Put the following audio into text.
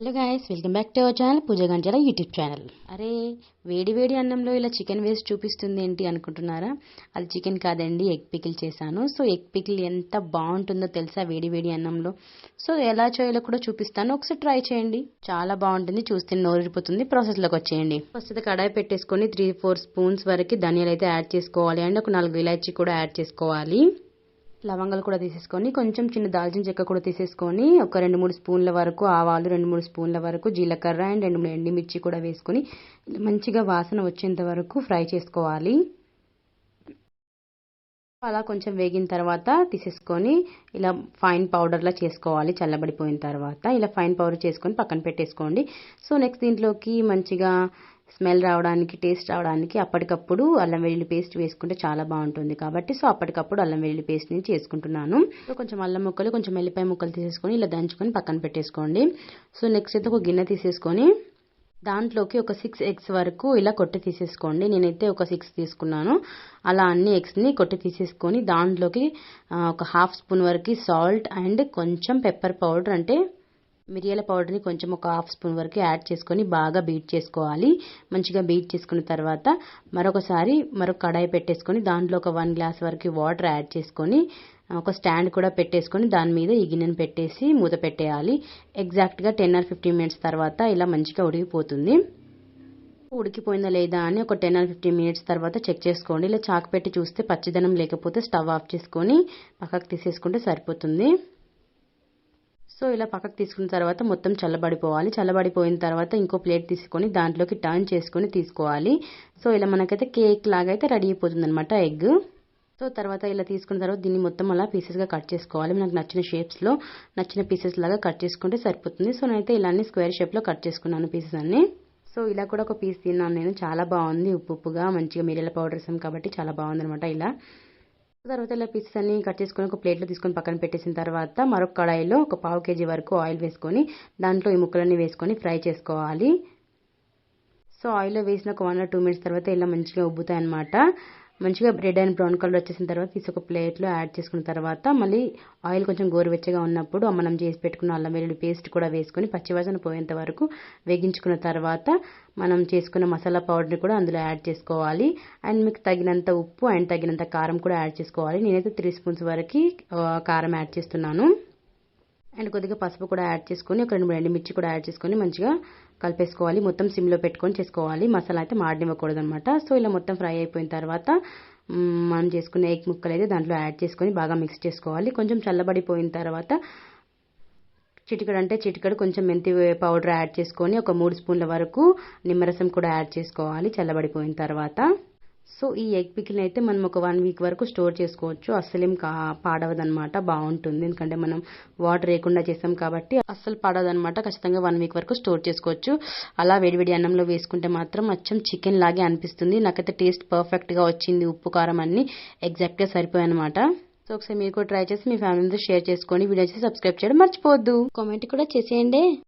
Hello guys welcome back to our channel Pooja గంటల YouTube channel అరే వేడి వేడి అన్నంలో ఇలా చికెన్ వేసి చూపిస్తుంది ఏంటి అనుకుంటున్నారా? అది చికెన్ కాదండి ఎగ్ పికిల్ చేశాను. సో ఎగ్ పికిల్ ఎంత బాగుంటుందో తెలుసా వేడి వేడి అన్నంలో? సో ఎలా చేయాలో కూడా చూపిస్తాను. ఒకసారి ట్రై చేయండి. చాలా బాగుంటుంది చూస్తే నోరిపోతుంది ప్రాసెస్లోకి వచ్చేయండి. ఫస్ట్ అయితే కడాయి పెట్టేసుకొని త్రీ ఫోర్ స్పూన్స్ వరకు ధనియాలు అయితే యాడ్ చేసుకోవాలి. అండ్ ఒక నాలుగు ఇలాచీ కూడా యాడ్ చేసుకోవాలి. లవంగాలు కూడా తీసేసుకొని కొంచెం చిన్న దాల్చిన చెక్క కూడా తీసేసుకొని ఒక రెండు మూడు స్పూన్ల వరకు ఆవాలు రెండు మూడు స్పూన్ల వరకు జీలకర్ర అండ్ రెండు మూడు ఎండిమిర్చి కూడా వేసుకొని మంచిగా వాసన వచ్చేంత వరకు ఫ్రై చేసుకోవాలి. అలా కొంచెం వేగిన తర్వాత తీసేసుకొని ఇలా ఫైన్ పౌడర్లా చేసుకోవాలి చల్లబడిపోయిన తర్వాత. ఇలా ఫైన్ పౌడర్ చేసుకొని పక్కన పెట్టేసుకోండి. సో నెక్స్ట్ దీంట్లోకి మంచిగా స్మెల్ రావడానికి టేస్ట్ రావడానికి అప్పటికప్పుడు అల్లం వెల్లుల్లి పేస్ట్ వేసుకుంటే చాలా బాగుంటుంది కాబట్టి సో అప్పటికప్పుడు అల్లం వెల్లుల్లి పేస్ట్ని చేసుకుంటున్నాను. కొంచెం అల్లం ముక్కలు కొంచెం ఎల్లిపాయ ముక్కలు తీసేసుకొని ఇలా దంచుకొని పక్కన పెట్టేసుకోండి. సో నెక్స్ట్ అయితే ఒక గిన్నె తీసేసుకొని దాంట్లోకి ఒక సిక్స్ ఎగ్స్ వరకు ఇలా కొట్టి తీసేసుకోండి. నేనైతే ఒక సిక్స్ తీసుకున్నాను. అలా అన్ని ఎగ్స్ని కొట్టి తీసేసుకొని దాంట్లోకి ఒక హాఫ్ స్పూన్ వరకు సాల్ట్ అండ్ కొంచెం పెప్పర్ పౌడర్ అంటే మిరియాల పౌడర్ని కొంచెం ఒక హాఫ్ స్పూన్ వరకు యాడ్ చేసుకొని బాగా బీట్ చేసుకోవాలి. మంచిగా బీట్ చేసుకున్న తర్వాత మరొకసారి మరొక కడాయి పెట్టేసుకొని దాంట్లో ఒక వన్ గ్లాస్ వరకు వాటర్ యాడ్ చేసుకొని ఒక స్టాండ్ కూడా పెట్టేసుకొని దాని మీద ఈ గిన్నెను పెట్టేసి మూత పెట్టేయాలి. ఎగ్జాక్ట్గా టెన్ ఆర్ ఫిఫ్టీన్ మినిట్స్ తర్వాత ఇలా మంచిగా ఉడికిపోతుంది. ఉడికిపోయిందా లేదా అని ఒక టెన్ ఆర్ ఫిఫ్టీన్ మినిట్స్ తర్వాత చెక్ చేసుకోండి. ఇలా చాకు పెట్టి చూస్తే పచ్చిదనం లేకపోతే స్టవ్ ఆఫ్ చేసుకొని పక్కకు తీసేసుకుంటే సరిపోతుంది. సో ఇలా పక్కకు తీసుకున్న తర్వాత మొత్తం చల్లబడిపోవాలి. చల్లబడిపోయిన తర్వాత ఇంకో ప్లేట్ తీసుకొని దాంట్లోకి టర్న్ చేసుకొని తీసుకోవాలి. సో ఇలా మనకైతే కేక్ లాగా అయితే రెడీ అయిపోతుంది అనమాట ఎగ్. సో తర్వాత ఇలా తీసుకున్న తర్వాత దీన్ని మొత్తం అలా పీసెస్గా కట్ చేసుకోవాలి. మనకు నచ్చిన షేప్స్లో నచ్చిన పీసెస్ లాగా కట్ చేసుకుంటే సరిపోతుంది. సో నేనైతే ఇలానే స్క్వేర్ షేప్లో కట్ చేసుకున్నాను పీసెస్ అన్ని. సో ఇలా కూడా ఒక పీస్ తిన్నాను నేను. చాలా బాగుంది. ఉప్పు ఉప్పుగా మంచిగా మిరియాల పౌడర్ వేసాం కాబట్టి చాలా బాగుంది అనమాట ఇలా. తర్వాత ఇలా పీసెస్ అన్ని కట్ చేసుకొని ఒక ప్లేట్లో తీసుకొని పక్కన పెట్టేసిన తర్వాత మరొక కడాయిలో ఒక పావు కేజీ వరకు ఆయిల్ వేసుకొని దాంట్లో ఈ ముక్కలన్నీ వేసుకొని ఫ్రై చేసుకోవాలి. సో ఆయిల్లో వేసిన ఒక వన్ ఆర్ టూ మినిట్స్ తర్వాత ఇలా మంచిగా ఉబ్బుతాయి అనమాట మంచిగా రెడ్ అండ్ బ్రౌన్ కలర్ వచ్చేసిన తర్వాత తీసి ఒక ప్లేట్లో యాడ్ చేసుకున్న తర్వాత మళ్ళీ ఆయిల్ కొంచెం గోరువెచ్చగా ఉన్నప్పుడు మనం చేసి పెట్టుకున్న అల్లం వెల్లుల్లి పేస్ట్ కూడా వేసుకొని పచ్చివాసన పోయేంత వరకు వేగించుకున్న తర్వాత మనం చేసుకున్న మసాలా పౌడర్ని కూడా అందులో యాడ్ చేసుకోవాలి. అండ్ మీకు తగినంత ఉప్పు అండ్ తగినంత కారం కూడా యాడ్ చేసుకోవాలి. నేనైతే త్రీ స్పూన్స్ వరకు కారం యాడ్ చేస్తున్నాను. అండ్ కొద్దిగా పసుపు కూడా యాడ్ చేసుకొని ఒక రెండు మూడు మిర్చి కూడా యాడ్ చేసుకొని మంచిగా కలిపేసుకోవాలి. మొత్తం సిమ్లో పెట్టుకొని చేసుకోవాలి. మసాలా అయితే మాడనివ్వకూడదు అనమాట సో ఇలా మొత్తం ఫ్రై అయిపోయిన తర్వాత మనం చేసుకునే ఎగ్ ముక్కలు అయితే దాంట్లో యాడ్ చేసుకొని బాగా మిక్స్ చేసుకోవాలి. కొంచెం చల్లబడిపోయిన తర్వాత చిటికడు అంటే చిటికడు కొంచెం మెంతి పౌడర్ యాడ్ చేసుకొని ఒక మూడు స్పూన్ల వరకు నిమ్మరసం కూడా యాడ్ చేసుకోవాలి చల్లబడిపోయిన తర్వాత. సో ఈ ఎగ్ పికిల్ని అయితే మనం ఒక వన్ వీక్ వరకు స్టోర్ చేసుకోవచ్చు. అస్సలేం కా పాడవదనమాట బాగుంటుంది. ఎందుకంటే మనం వాటర్ వేయకుండా చేసాం కాబట్టి అస్సలు పాడవదనమాట ఖచ్చితంగా వన్ వీక్ వరకు స్టోర్ చేసుకోవచ్చు. అలా వేడివేడి అన్నంలో వేసుకుంటే మాత్రం అచ్చం చికెన్ లాగే అనిపిస్తుంది. నాకైతే టేస్ట్ పర్ఫెక్ట్గా వచ్చింది. ఉప్పు కారం అన్ని ఎగ్జాక్ట్గా సరిపోయాయి అనమాట సో ఒకసారి మీరు కూడా ట్రై చేసి మీ ఫ్యామిలీతో షేర్ చేసుకోండి వీడియో చేసి సబ్స్క్రైబ్ చేయడం మర్చిపోవద్దు. కామెంట్ కూడా చేసేయండి.